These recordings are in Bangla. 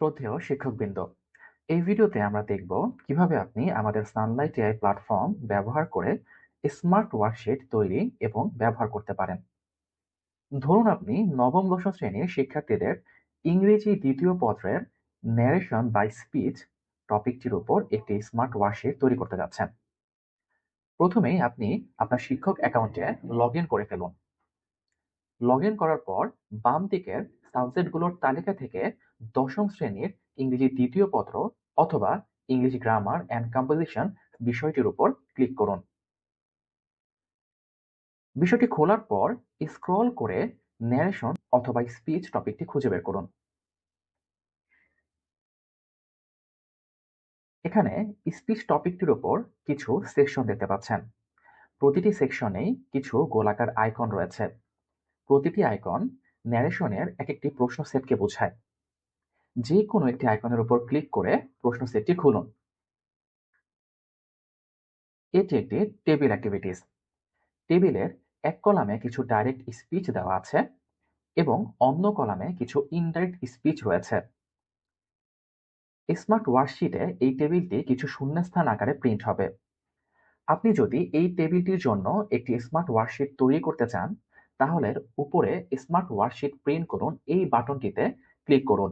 শ্রদ্ধেয় শিক্ষকবৃন্দ, এই ভিডিওতে আমরা দেখব কীভাবে আপনি আমাদের সানলাইট এআই প্ল্যাটফর্ম ব্যবহার করে স্মার্ট ওয়ার্কশিট তৈরি এবং ব্যবহার করতে পারেন। ধরুন আপনি নবম দশম শ্রেণির শিক্ষার্থীদের ইংরেজি দ্বিতীয় পত্রের ন্যারেশন বাই স্পিচ টপিকটির উপর একটি স্মার্ট ওয়ার্কশিট তৈরি করতে যাচ্ছেন। প্রথমেই আপনি আপনার শিক্ষক অ্যাকাউন্টে লগ করে ফেলুন। লগ করার পর বাম দিকের সাবজেক্টগুলোর তালিকা থেকে দশম শ্রেণির ইংরেজি দ্বিতীয় পত্র অথবা ইংরেজি গ্রামার অ্যান্ড কম্পোজিশন বিষয়টির উপর ক্লিক করুন। বিষয়টি খোলার পর স্ক্রল করে ন্যারেশন অথবা স্পিচ টপিকটি খুঁজে বের করুন। এখানে স্পিচ টপিকটির উপর কিছু সেকশন দেখতে পাচ্ছেন। প্রতিটি সেকশনেই কিছু গোলাকার আইকন রয়েছে। প্রতিটি আইকন ন্যারেশনের এক একটি প্রশ্ন সেটকে বোঝায়। যে কোনো একটি আইকনের উপর ক্লিক করে প্রশ্ন সেটটি খুলুন। এটি একটি টেবিল অ্যাক্টিভিটিস টেবিলের এক কলামে কিছু ডাইরেক্ট স্পিচ দেওয়া আছে এবং অন্য কলামে কিছু ইনডাইরেক্ট স্পিচ রয়েছে। স্মার্ট ওয়ার্কশিটে এই টেবিলটি কিছু শূন্যস্থান আকারে প্রিন্ট হবে। আপনি যদি এই টেবিলটির জন্য একটি স্মার্ট ওয়ার্কশিট তৈরি করতে চান, তাহলে উপরে স্মার্ট ওয়ার্কশিট প্রিন্ট করুন এই বাটনটিতে ক্লিক করুন।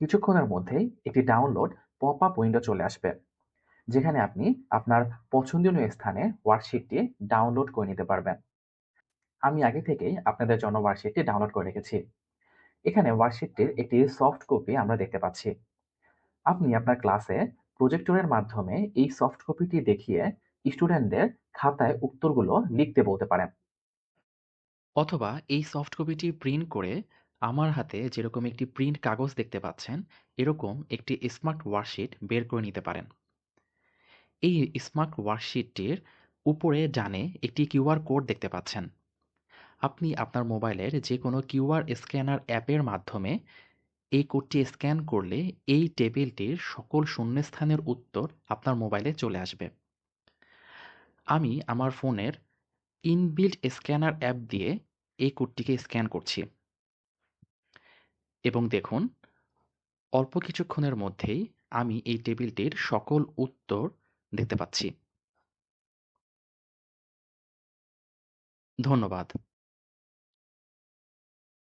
কিছুক্ষণের মধ্যেই একটি ডাউনলোড পপ আপ উইন্ডো চলে আসবে, যেখানে আপনি আপনার পছন্দনীয় স্থানে ওয়ার্কশিটটি ডাউনলোড করে নিতে পারবেন। আমি আগে থেকেই আপনাদের জন্য ওয়ার্কশিটটি ডাউনলোড করে রেখেছি। এখানে ওয়ার্কশিটটির একটি সফট কপি আমরা দেখতে পাচ্ছি। আপনি আপনার ক্লাসে প্রজেক্টরের মাধ্যমে এই সফট কপিটি দেখিয়ে স্টুডেন্টদের খাতায় উত্তরগুলো লিখতে বলতে পারেন। অথবা এই সফট কপিটি প্রিন্ট করে আমার হাতে যেরকম একটি প্রিন্ট কাগজ দেখতে পাচ্ছেন, এরকম একটি স্মার্ট ওয়ার্কশিট বের করে নিতে পারেন। এই স্মার্ট ওয়ার্কশিটটির উপরে ডানে একটি কিউআর কোড দেখতে পাচ্ছেন। আপনি আপনার মোবাইলের যে কোনো কিউআর স্ক্যানার অ্যাপের মাধ্যমে এই কোডটি স্ক্যান করলে এই টেবিলটির সকল শূন্যস্থানের উত্তর আপনার মোবাইলে চলে আসবে। আমি আমার ফোনের ইনবিল্ট স্ক্যানার অ্যাপ দিয়ে এই কোডটিকে স্ক্যান করছি। এবং দেখুন অল্প কিছুক্ষণের মধ্যেই আমি এই টেবিলটির সকল উত্তর দেখতে পাচ্ছি। ধন্যবাদ।